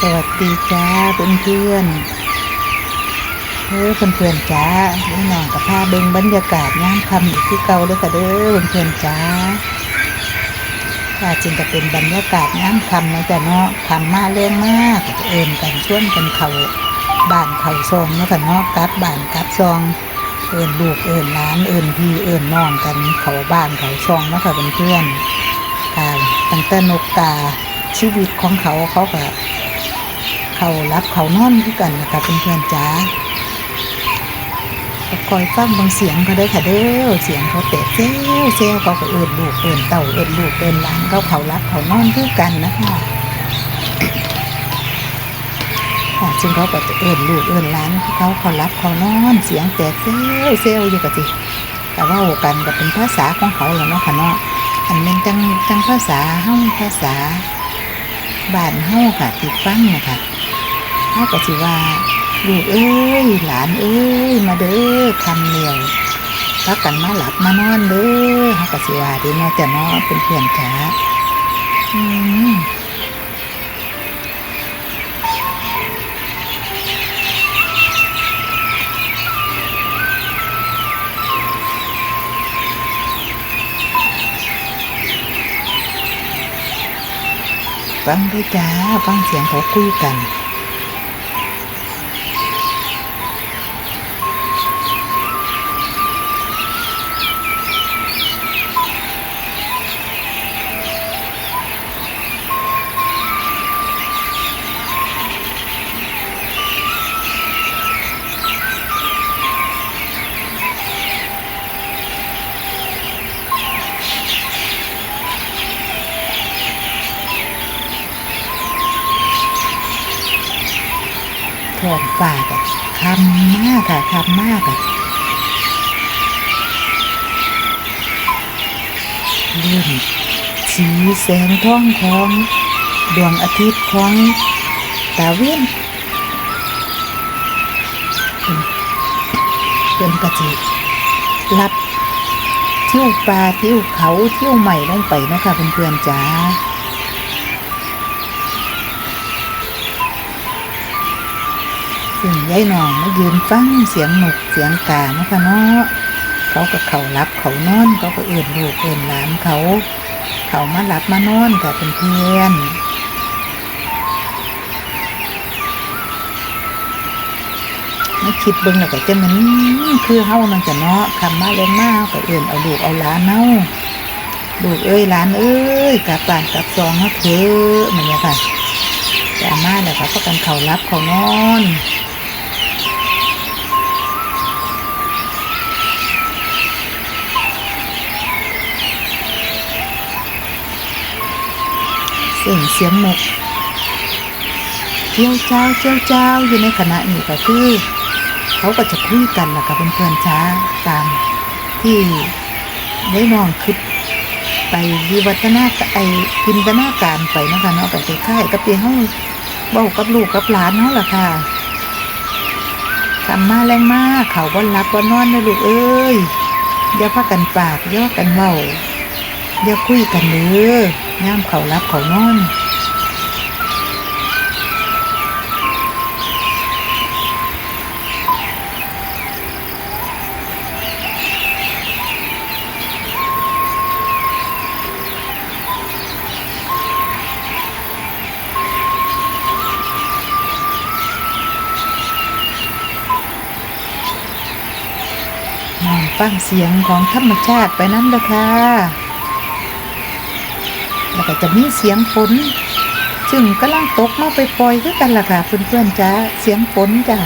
สวัสดีจ้าเพื่อนเพื่อนเฮ้ยเพื่อนเพื่อนจ้าเล่น้องกับพาเบงบรรยากาศย่ามคำอีกที่เก่าเลยค่ะเด้อเพื่อนเพื่อนจ้าว่าจริงก็เป็นบรรยากาศย่ามคำนะจ๊ะเนาะคำมาแรงมากจะเอินกันช่วนกันเขาบ้านเขาซองเนาะค่ะเนาะกลับบ้านกลับซอง เอินลูกเอินหลานเอินพี่เอินน้องกันเขาบ้านเขาซองเนาะค่ะเพื่อนๆกาตั้งแต่นกตาชีวิตของเขาเขาก็ เขารับเขานอนคือกันนะคะเพื่อนๆจ้าคอยฟังบางเสียงก็ได้อค่ะเด้อเสียงเขาเตะเซลเซลเขาก็เอินลูกเอินเต่าเอินลูกเอินหลานเขาเขารับเขานอนคือกันนะคะค่ะซึ่งเขาก็จะเอินลูกเอินหลานเขาเขารับเขานอนเสียงแตกเซลเซลอยู่กะจิแต่ว่าโอกันก็เป็นภาษาของเขาแล้วเนาะค่ะเนาะอันเป็นจังจังภาษาเฮ้าภาษาบ้านเฮ้าค่ะติดฟังนะคะ เขาก็สิว่าลูกเอ้ยหลานเอ้ยมาเด้อคำเหนียวพักกันมาหลับมานอนเด้อเขาก็สิว่าดีเนาะแต่เนาะเป็นเพื่อนจ้าอืมฟังด้วยจ้าฟังเสียงเขาคุยกัน สีแสงท้องของดวงอาทิตย์ของตาเวียนเป็นกระจิรับเที่ยวปลาเที่ยวเขาเที่ยวใหม่ลงไปนะคะเพื่อนๆจ้าซึ่งยายหนองมายืนฟังเสียงนกเสียงกาเนาะคะเนาะเขาก็เขารับเขานอนเขาก็เอื่นลูกเอื่นหลานเขา เขามารับมานอนกับเพื่อนไม่คิดเบิ่งแล้วก็จะมันคือเฮานั่นจะเนาะคำมาเล่นมาเฮาก็เอื่นเอาลูกเอาหลานเนาลูกเอ้ยหลานเอ้ยกลับบ้านกลับซองเฮาเถอะมันเนี่ยค่ะแต่มาแล้วครับประกันเขารับเขานอน เสียงเสียงนกเจียวเจ้าเจียวเจ้าอยู่ในขณะนี้ก็คือเขาก็จะคุยกันนะคะเพื่อนๆช้าตามที่ได้นองคิดไปวิวัฒนาไอจินตนาการไปนะคะเนาะไปคล้ายกับที่เฮาเบ้ากับลูกกับหลานเฮาล่ะค่ะทำมาแรงมากเขาบ่รับบ่นอนนะลูกเอ้ยอย่าพากันปากย่าพากันเว้าอย่าคุยกันเด้อ ย่ามเขารับเขานอนฟังเสียงของธรรมชาติไปนั้นเลยค่ะ ก็จะมีเสียงฝนซึ่งกำลังตกมาไปปล่อยๆคือกันล่ะค่ะเพื่อนๆจ้าเสียงฝนจ้า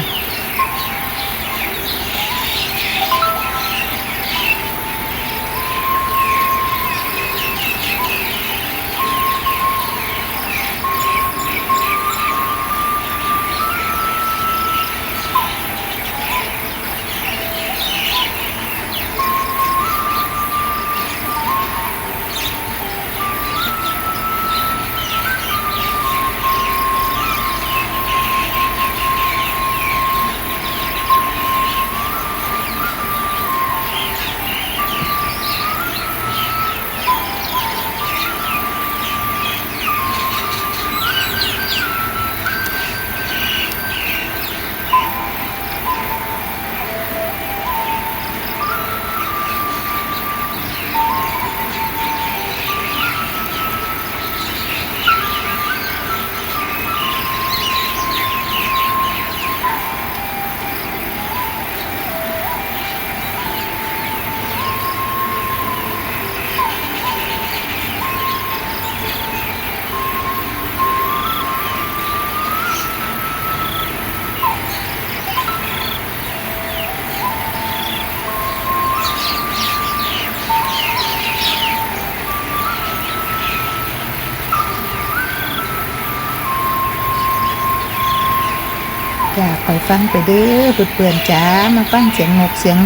คอยฟังไปเด้อเพื่อนจ้ามาฟังเสียงนกเสียง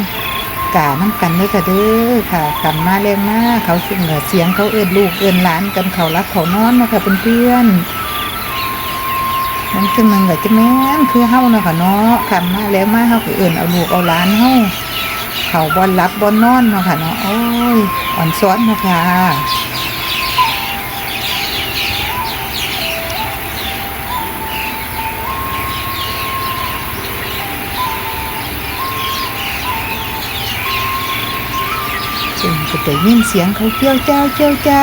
กาน้ำกันเด้อค่ะเด้อค่ะกลับมาแรงมากเขาเสียงเสียงเขาเอื้อนลูกเอื้อนหลานกันเขารักเขานอนนาะค่ะเพื่อนๆมันจังนึงก็จะแม่นคือเฮาเนาะค่ะเนาะกลับมาแล้วมาเฮาก็เอื้อนเอาลูกเอาหลานเฮาเขาบ่หลับบ่นอนเนาะค่ะเนาะโอ้ยอ่อนซ้อนเนาะค่ะ ซึ่งก็ได้ยินเสียงเขาเกี้ยวเจ้าเกี้ยวเจ้า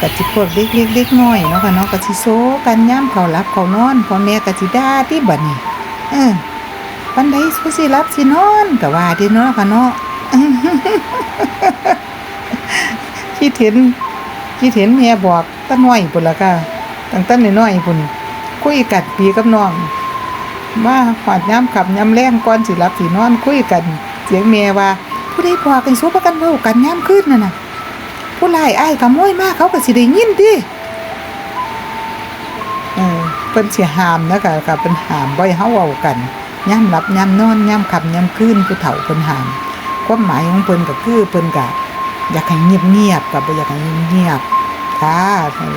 ก็สิพวกเด็กเล็กเด็กน้อยเนาะค่ะเนาะก็สิโซกันย่ำเขารับเขานอนพ่อแม่ก็สิด่าที่บัดนี้เออปันใดสิสิรับสินอนก็ว่าที่เนาะค่ะเนาะคิดเห็นคิดเห็นแม่บอกตาน้อยพุ่นละค่ะตั้งแต่น้อยๆพุ่นคุยกันปีกับน้องมาหอดย้ำขับย้ำแรงก่อนสิรับสินอนคุยกัน เสียงเมียว่า ผู้ใดพอกันสู้ประกันเว้ากันย้ำขึ้นน่ะนะผู้ลายอ้ายขโมยมากเขาก็สิได้ยินติเออเพิ่นสิห้ามนะคะค่ะเพิ่นหามบ่ให้เฮาเว้ากันย้ำหลับย้ำนอนย้ำขับย้ำขึ้นผู้เฒ่าเพิ่นหามความหมายของเพิ่นก็คือเพิ่นก็อยากให้เงียบๆกับอยากให้เงียบๆค่ะ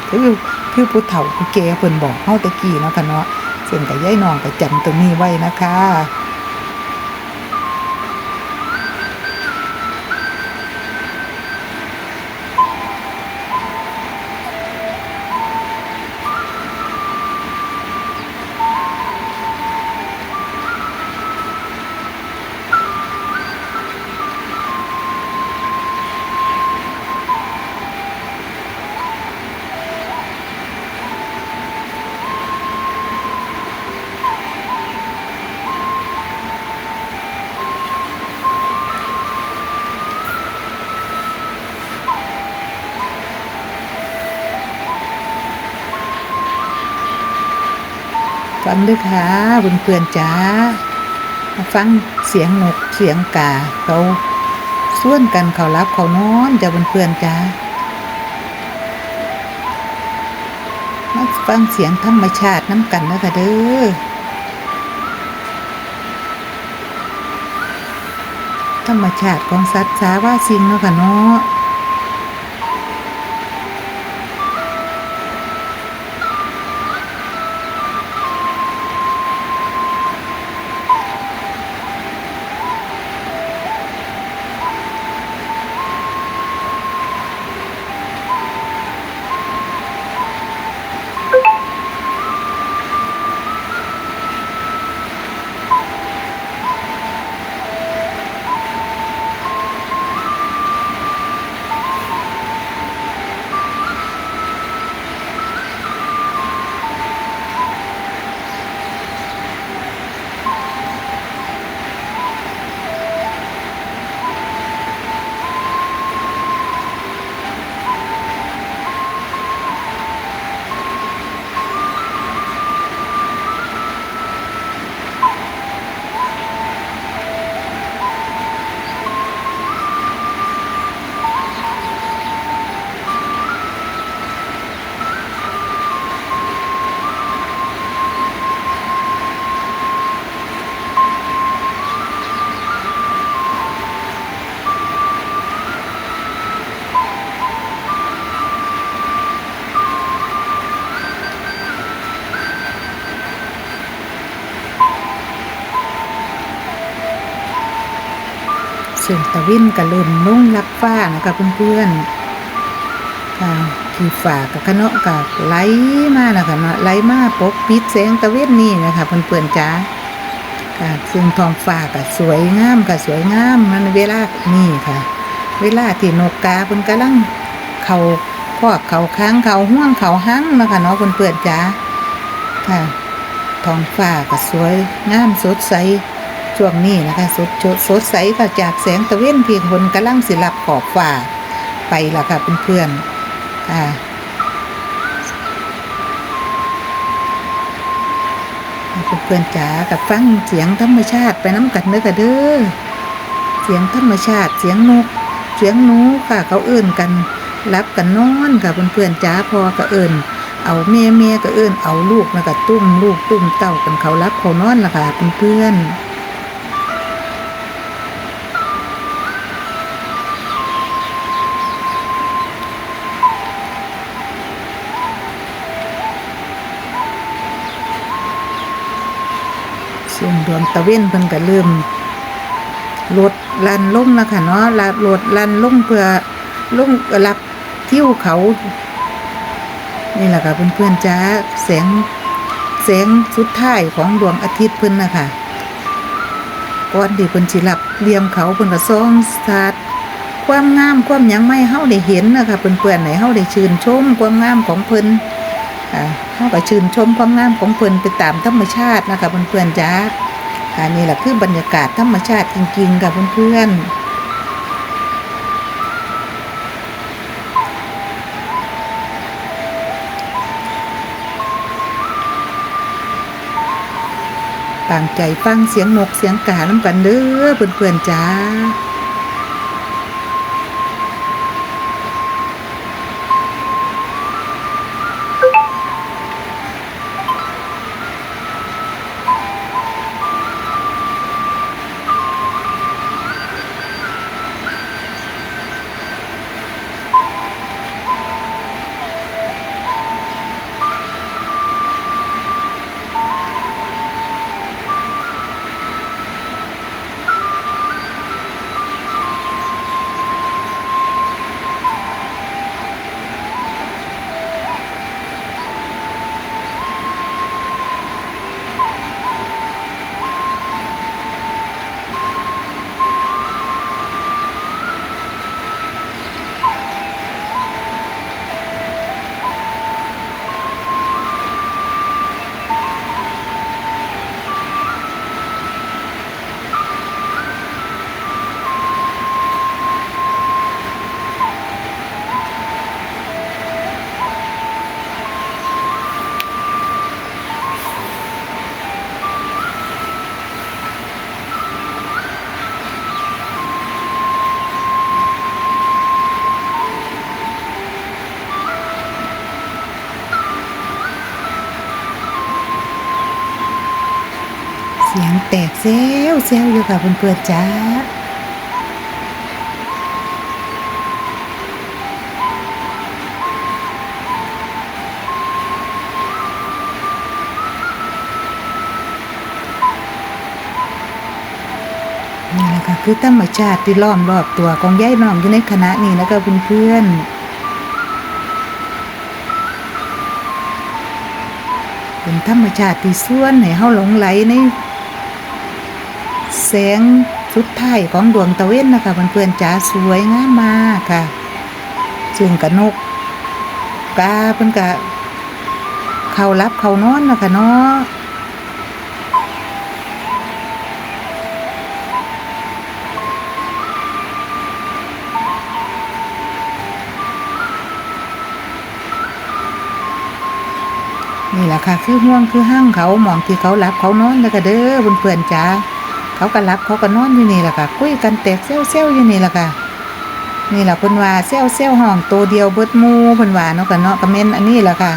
คือคือผู้เฒ่าผู้แก่เพิ่นบอกเฮาตะกี้เนาะค่ะเนาะซึ่งกับยายน้องก็จำตรงนี้ไว้นะคะ ฟังด้วยค่ะเพื่อนๆจ้าฟังเสียงนกเสียงกาเขาส่วนกันเขารับเขานอนจ้าเพื่อนๆจ้ามาฟังเสียงธรรมชาติน้ำกันนะค่ะเด้อธรรมชาติของสัตว์สาว่าสิ่งเนาะค่ะเนาะ ซึ่งตะวินก็เริ่มนุ่งรับฟ้านะคะเพื่อนๆค่ะขี่ฝากับขนะกับไหลมานะคะเนาะไหลมาปกปิดแสงตะเวนนี่นะคะเพื่อนๆจ้าค่ะซึ่งทองฟ้าก็สวยงามค่ะสวยงามมันเวลานี่ค่ะ เวลาที่นกกาเพิ่นกำลังเขาพอกเขาค้างเขาห่วงเขาหังนะคะเนาะเพื่อนๆจ้าค่ะทองฟ้าก็สวยงามสดใส ช่วงนี้นะคะสดสดใสค่ะจากแสงตะเวนที่คนกำลังสิลับขอบฟ้าไปละค่ะเพื่อนๆอ่าเพื่อนจ๋ากับฟังเสียงธรรมชาติไปน้ำกันเด้อค่ะเด้อเสียงธรรมชาติเสียงนก เสียงหนูค่ะเขาเอื่นกันรับกันนอนค่ะเพื่อนๆจ๋าพอก็เอิ่นเอาเมียเมียก็เอิ้นเอาลูกแล้วก็ตุ้มลูกตุ้มเต้ากันเขารับเขานอนละค่ะเพื่อนๆ ส่วนดวงตะเว้นเพิ่นก็เริ่มลดลันลงแล้วค่ะเนาะลาลดลันลงเพื่อลงรับเที่ยวเขา นี่แหละค่ะเพื่อนๆจ้าแสงแสงสุดท้ายของดวงอาทิตย์เพิ่นนะคะก่อนที่เพิ่นสิหลับเลียมเขาเพิ่นก็ส่องสาดความงามความยังไม่เฮาได้เห็นนะคะเพื่อนๆไหนเฮาได้ชื่นชมความงามของเพิ่น เขาก็ชื่นชมความงามของเพิ่นไปตามธรรมชาตินะคะเพื่อนๆจ้าอันนี้แหละคือบรรยากาศธรรมชาติจริงๆค่ะเพื่อนๆตั้งใจฟังเสียงนกเสียงกาน้ำกันเด้อเพื่อนๆจ้า สียงแตกเซลเซลอยู่ค่ะเพื่อนๆจ้านี่แหละค่ะคือธรรมชาติที่ล้อมรอบตัวของยายน้องอยู่ในคณะนี้นะคะเพื่อนๆเป็นธรรมชาติที่ส่วนให้เฮาหลงไหลใน สงสุดท้ายของดวงตะเวนนะคะเพื่อนๆจ๋าสวยงามมากค่ะซึ่งกะนกกาเพิ่อนกะเขารับเขานอนนะคะเนาะนี่แหละค่ะ คือห่วงคือห้างเขาหมองที่เขารับเขานอนแล้วก็เด้อเพื่อนๆจ้า เขาก็รับเขาก็นอนอยู่นี่แหละค่ะคุยกันแตกเซลๆอยู่นี่แหละค่ะนี่แหละเพิ่นว่าเซลเซลห้องตัวเดียวเบิดมูเพิ่นว่าเนาะกันเนาะก็แม่นอันนี้แหละค่ะ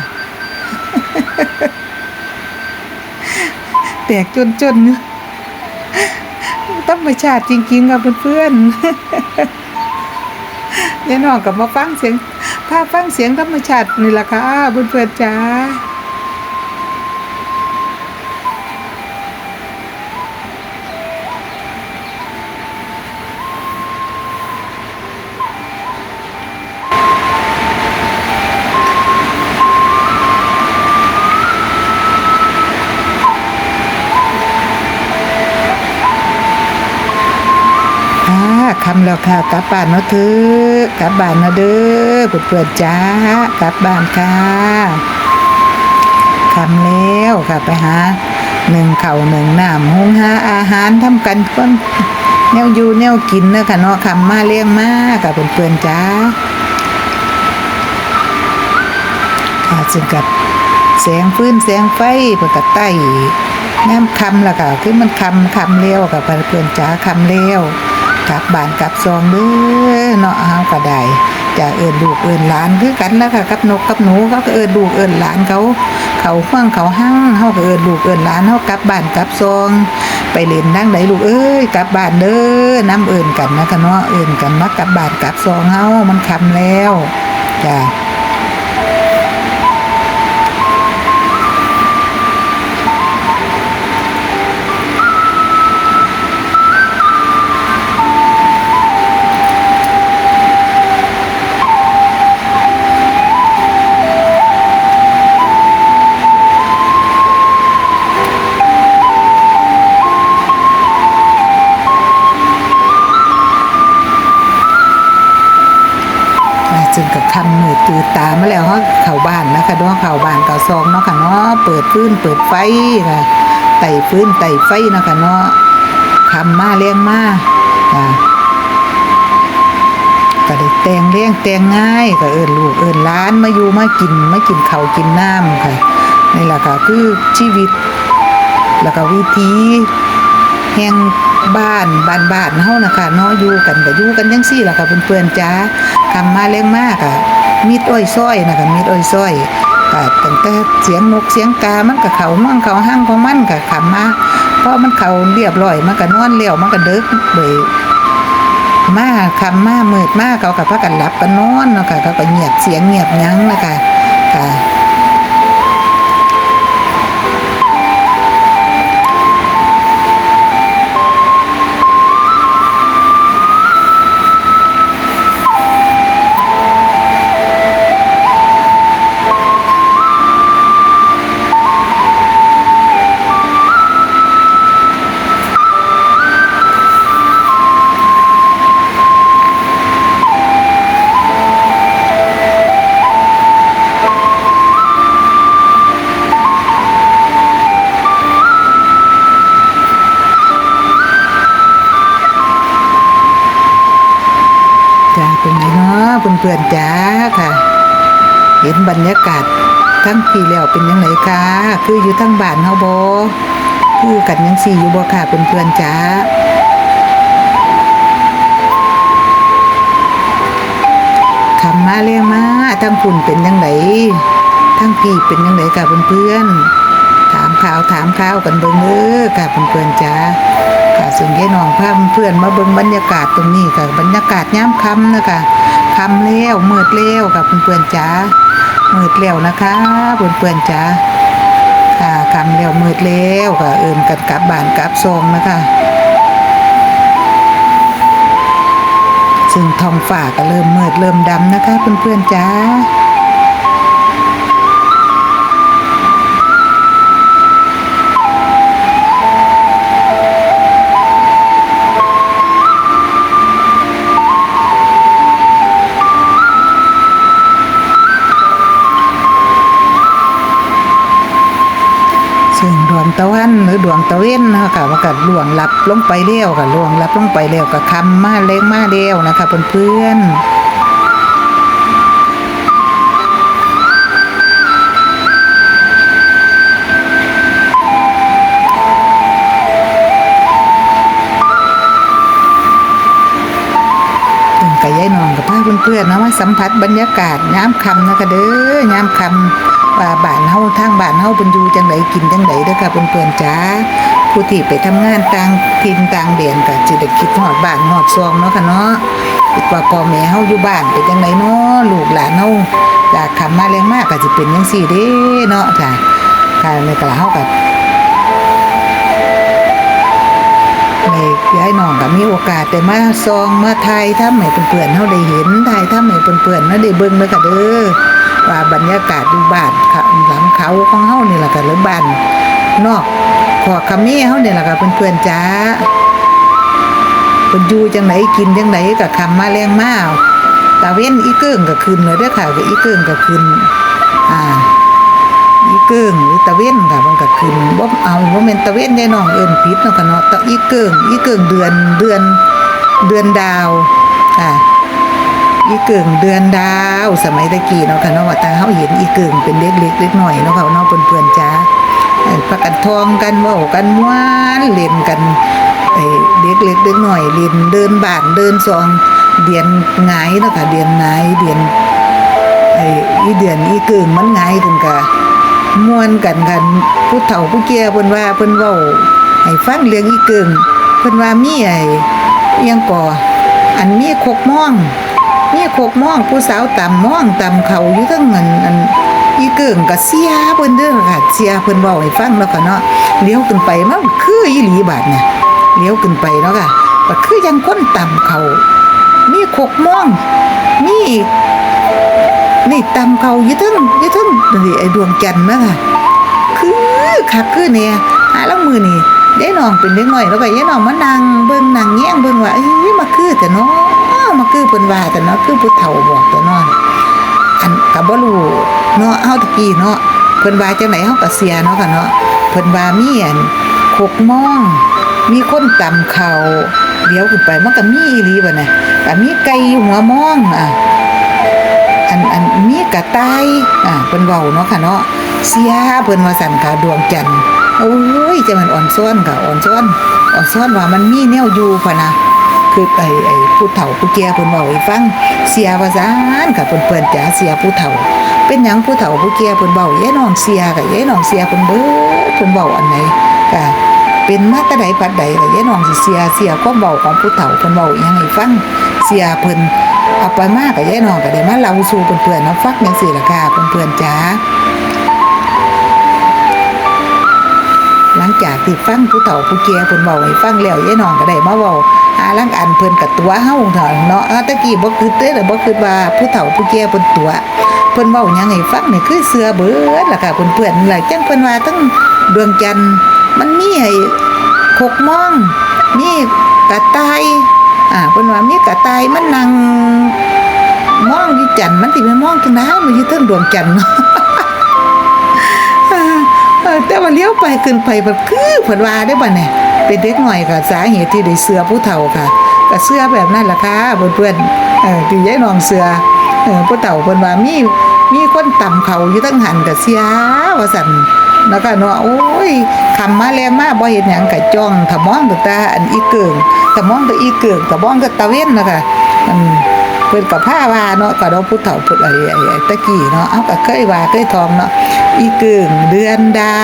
แตกจนจนๆธรรมชาติจริงๆค่ะเพื่อนๆเนี่ยน้องก็มาฟังเสียงพาฟังเสียงธรรมชาตินี่แหละค่ะเพื่อนๆจ้า ค่ะคำแล้วค่ะกลับบ้านเนาะเถอะกลับบ้านนะเด้อเพื่อนๆจ้ากลับบ้านค่ะคำแล้วค่ะไปหาหนึ่งเข่าหนึ่งน้ำหุงหาอาหารทำกันเพิ่นแนวอยู่แนวกินเนาะค่ะเนาะคำมาเลี้ยงมากับเพื่อนๆจ้าค่ะซึ่งกับแสงฟื้นแสงไฟเพื่นกับไต้น้ำคำล่ะค่ะคือมันคำคำเลี้ยวกับเพื่อนๆจ้าคำเลี้ยว กลับบ้านกลับซองเด้อเนาะเฮาก็ได้จะเอิ้นลูกเอิ้นหลานคือกันนะคะกับนกกับหนูเขาก็เอิ้นลูกเอิ้นหลานเขา เขาฟังเขาห้างเขาก็เอิ้นลูกเอิ้นหลานเขากลับบ้านกลับซอง ไปเล่นนั่งไหนลูกเอ้ยกลับบ้านเด้อน้ำเอิ้นกันนะคะเนาะเอิ้นกันมากลับบ้านกลับซองเฮามันคำแล้วจ้ะ อ่าจึงกับคำมือตื่นตามาแล้วเฮาเข้าบ้านนะคะเนาะเข้าบ้านเก่าซองเนาะค่ะเนาะเปิดฟื้นเปิดไฟค่ะไต่ฟื้นไต่ไฟเนาะค่ะเนาะคำมาเลี้ยงมาจ้ะก็ได้แต่งเลี้ยงแต่งง่ายก็เอิ้นลูกเอิ้นหล้านมาอยู่มากินมากินเข้ากินน้ำค่ะนี่แหละค่ะคือชีวิต แล้วก็วิธีแห่งบ้านบ้านบ้านเฮานะคะเนาะอยู่กันก็อยู่กันจังซี่ล่ะค่ะเพื่อนๆจ้า คำมาแรงมากอะมีดอ้อยซ้อยนะคะมีดอ้อยซ้อยก็ตั้งแต่เสียงนกเสียงกามันก็เขาห้องเขาห้างของมันก็คำมาเพราะมันเขาเรียบร้อยมันก็นอนเล้วมันก็ดึกเลยมาคำมามืดมาเขากับพักันหลับกันนอนเนาะค่ะเขาก็เงียบเสียงเงียบยั้งนะคะค่ะ พื่อนๆจ้าค่ะ เห็นบรรยากาศทั้งปีแล้วเป็นยังไงคะคืออยู่ทั้งบ้านเฮาบ่คือกันยังสี่อยู่บ่ค่ะเพื่อนๆจ้าคำมาเรียมาทั้งฝุ่นเป็นยังไงทั้งพี่เป็นยังไงค่ะเพื่อนๆถามข่าวถามข่าวกันเบิ่งเด้อค่ะเพื่อนๆจ้าค่ะซึ่งยายน้องพาเพื่อนมาเบิ่งบรรยากาศตรงนี้ค่ะบรรยากาศยามค่ำนะคะ คำเล้วมืดเล้วค่ะเพื่อนๆจ๋ามืดเล้วนะคะเพื่อนๆจ๋าค่ะคำเล้วมืดเล้วค่ะเอิ้นกันกลับบ้านกลับซองนะคะซึ่งท้องฝาก็เริ่มมืดเริ่มดำนะคะเพื่อนๆจ๋า ตะวันหรือดวงตะเว้นนะคะ่ะมันก็ล่วงลับลงไปแล้วค่ะล่วงลับลงไปแล้วก็คำมาเล็กมาแล้วนะคะเพื่อนๆกับยายนองกับพาเพื่อนๆนะว่าสัมผัสบรรยากาศยามค่ำนะคะเด้อยามค่ำ ว่าบ้านเฮาทางบ้านเฮาเป็นอยู่จังไดกินจังไดเด้อค่ะเพื่อนๆจ้าผู้ที่ไปทำงานต่างถิ่นต่างแดนก็สิได้คิดฮอดบ้านฮอดซองเนาะค่ะเนาะคิดว่าพ่อแม่เฮาอยู่บ้านเป็นจังไดเนาะลูกหลานเฮาจากคำมาแรงมากก็สิเป็นจังซี่เด้เนาะค่ะค่ะในกะเฮาก็ในย้ายน้องก็มีโอกาสได้มาซองมาถ่ายทำให้เพื่อนๆเฮาได้เห็นถ่ายทำให้เพื่อนๆเฮาได้เบิ่งเด้อค่ะเด้อ ว่าบรรยากาศอยู่บ้านหลังเขาของเฮานี่แหละค่ะหรือบ้านนอกขอคำนี้เฮานี่แหละค่ะเพื่อนๆจ้าเพิ่นอยู่จังไหนกินจังไหนก็คำมาแรงมากตาเว้นอีเกิ้งก็ขึ้นเลยเด้อค่ะก็อีเกิ้งก็ขึ้นอ่าอีเกิงหรือตะเว้นค่ะมันก็ขึ้นบ่เอาบ่แม่นตะเว้นยายน้องเอิ้นผิดเนาะค่ะเนาะตะอีเกิงอีเกิงเดือนเดือนเดือนดาวค่ะ อีเกิงเดือนดาว สมัยตะกี้เนาะค่ะเนาะว่าต่เฮาเห็นอีเกิงเป็นเล็กเล็กเล็กหน่อยเนาะค่ะเนาะเพื่อนๆจ้าเอิ้นพากันทองกันเว้ากันม่วนเล่นกันไอ้เด็กเล็กเด็กหน่อยเล่นเดินบานเดินซองเดือนหงายเนาะค่ะเดือนหงายเดือนไอ้อีเดือนอีเกิงมันหงายถึงกะม่วนกันกันผู้เฒ่าผู้แก่เพิ่นว่าเพิ่นเว้าให้ฟังเรื่องอีเกิงเพิ่นว่ามีไอ้ยังก่ออันมีคกม่อง มีโคกม่องผู้สาวต่ำม่องต่ำเขาอยู่ทั้งเงินอันอีเกิ่งก็เสียเพิ่นเด้อค่ะเสียเพิ่นเว้าให้ฟังแล้วก็เนาะเลี้ยวขึ้นไปมันคืออีหลีบาดเนี่ยเลี้ยวขึ้นไปเนาะค่ะก็คือยังคนต่ำเขามีโคกม่องมีนี่ตำเขาอยู่ทั้งอยู่ทั้งนี่ไอ้ดวงจันทร์นะค่ะคือคักคือเนี่ยหาแล้วมือนี่ยายน้องเป็นเด็กน้อยแล้วไปยายน้องมานั่งเบิ่งนั่งแย่งเบิ่งว่าเอ้ยมาคือแต่เนาะมาคือเพิ่นว่าแต่เนาะคือผู้เฒ่าบอกแต่เนาะอันก็บ่รู้เนาะเฮาตะกี้เนาะเพิ่นว่าจังไดเฮาก็เสียเนาะค่ะเนาะเพิ่นว่ามีอันคกมองมีคนตำข้าเดี๋ยวขึ้นไปมันก็มีอีหลีบ่นะก็มีไก่หัวมองอะอันอันมีกระต่ายอ่าเพิ่นเว้าเนาะค่ะเนาะเสียเพิ่นว่าสั่นค่ะดวงจันทร์โอ้ยจะมันอ่อนซ้อนค่ะอ่อนซ้อนอ่อนซ้อนว่ามันมีแนวอยู่พะนะ คือไอ้ไอ้ผู้เฒ่าผู้แก่เพิ่นเว้าให้ฟังเสียว่าซานค่ะเพิ่นเพิ่นจ๋าเสียผู้เฒ่า เป็นหยังผู้เฒ่าผู้แก่เพิ่นเว้ายายน้องเสียค่ะยายน้องเสียเพิ่นเบิดเพิ่นเว้าอันไหนค่ะเป็นมาแต่ใดปัดใดค่ะยายน้องสิเสียเสียความเว้าของผู้เฒ่าเพิ่นเว้าอิหยังให้ฟังเสียเพิ่นเอาไปมากกับยายน้องก็ได้มาเล่าสู่เพื่อนๆเนะฟักจังซี่ล่ะค่ะเพื่อนๆจ๋าหลังจากที่ฟังผู้เฒ่าผู้แก่เพิ่นเว้าให้ฟังแล้วยายน้องก็ได้มาเว้า หาลังอันเพิ่นกับตัวเฮาเถอะเนาะตะกี้บ่คิดเด้อบ่คิดว่าผู้เฒ่าผู้แก่เพิ่นตัวเพิ่นเว้าหยังให้ฟังนี่คือเสือเบิดล่ะค่ะเพื่อนๆล่ะจังเพิ่นว่าทั้งดวงจันทร์มันมีให้คกมองมีกระต่ายอ่าเพิ่นว่ามีกระต่ายมันนั่งมองอยู่จันทร์มันสิไปมองจังไดมันอยู่เทิงดวงจันทร์เนาะอ่าเออแต่ว่าเลี้ยวไปขึ้นไปแบบคือเพิ่นว่าได้บ่เนี่ย เป็นเด็กหน่อยค่ะ สาเหตุที่ได้เสื้อผู้เฒ่าค่ะก็เสื้อแบบนั้นล่ะค่ะเพื่อนๆเออที่ยายนองเสือเออผู้เฒ่าเพิ่นว่ามีมีคนต่ำเขาอยู่ทั้งหันก็เสียว่าซั่นแล้วก็เนาะโอ้ยคำมาแรงมากบ่เห็นหยังก็จ้องถ้ามองตั้งแต่อันอีเกิงถ้ามองแต่อีเกิงก็มองแต่ตะเว้นนะคะอืมเพิ่นกับผ้าว่าเนาะก็ดอกผู้เฒ่าเพิ่นไอ้ไอ้ไอ้ตะกี้เนาะเอาก็เคยว่าเคยทองเนาะอีกึงเดือนดา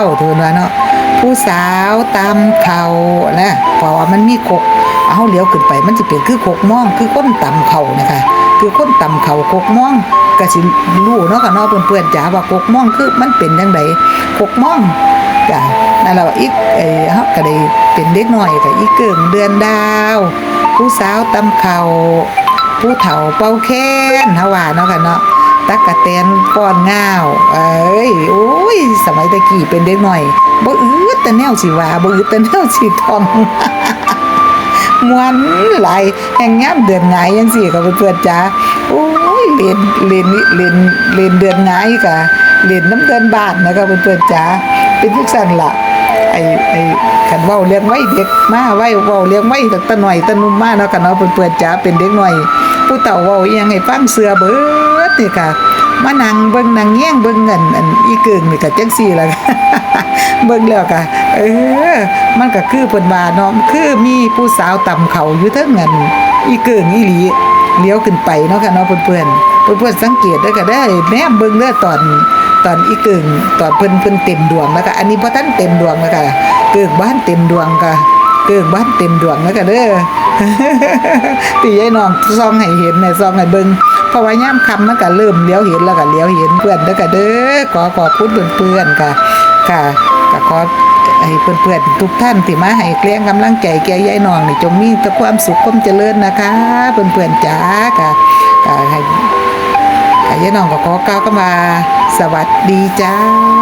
วเพิ่นว่าเนาะ ผู้สาวตามเขานะเพราะว่ามันมีกกเอาเลี้ยวขึ้นไปมันสิเป็นคือกกม่องคือคนต่ำเขานะคะ คือคนต่ำเขากกม่องก็สิรู้เนาะค่ะเนาะเพื่อนๆจ๋าว่ากกม่องคือมันเป็นจังไดกกม่องจ้ะนั่นแหละอีกไอ้เฮาก็ได้เป็นเด็กหน้อยก็อีกึ่งเดือนดาว ผู้สาวตำเขาผู้เฒ่าเป่าแค้นฮาว่าเนาะค่ะเนาะตักกะแตนป้อนง่าวเอ้ยโอ้ยสมัยตะกี้เป็นเด็กหน่อย บ่อึดแต่แนวสิว่าบ่อึดแต่แนวสิทองมวนหลายแห่งงามเดือนหงายจังซี่ก็เพื่อนจ้าโอ้ยเล่นเล่นเล่นเล่นเดือนหงายกะเล่นน้ำเดือนบาทนะครับเพื่อนจ้าเป็นจังซั่นล่ะไอ้ไอ้คันเว้าเลี้ยงไว้เด็กมาไว้เว้าเลี้ยงไว้ตั้งแต่น้อยตั้งนุ่มมาเนาะกันเนาะเพิ่นจ๋าเป็นเด็กน้อย ผู้เฒ่าเว้าอีหยังให้ฟังเสือเบิดนี่ค่ะมานั่งเบิ่งนั่งแย่งเบิ่งเงินอันอีเกิงนี่ก็จังซี่ล่ะ เบิ่งแล้วก็เออ มันก็คือเพิ่นว่าเนาะคือมีผู้สาวต่ำเขาอยู่เทิงเงินอีเกิงอีหลีเลี้ยวขึ้นไปเนาะค่ะเนาะเพื่อนๆเพื่อนๆสังเกตเด้ก็ได้แนมเบิ่งเด้อตอนตอนอีเกิงตอนเพิ่นเพิ่นเต็มดวงแล้วก็อันนี้บ่ทันเต็มดวงแล้วก็เกิงบ้านเต็มดวงก็เกิงบ้านเต็มดวงแล้วก็เด้อตียายน้องซองให้เห็นเนี่ยซองให้เบิ่งเพราะว่ายามคำมันก็เริ่มเลี้ยวเห็นแล้วก็เลี้ยวเห็นเพื่อนแล้วก็เด้อขอขอบคุณเพื่อนๆค่ะค่ะ ก็ขอให้เพื่อนๆทุกท่านที่มาให้แกล้งกำลังใจแก่ยายน้องนี่จงมีแต่ความสุขความเจริญนะคะ เพื่อนๆจ้าค่ะให้ยายน้องก็ขอกล่าวก็มาสวัสดีจ้า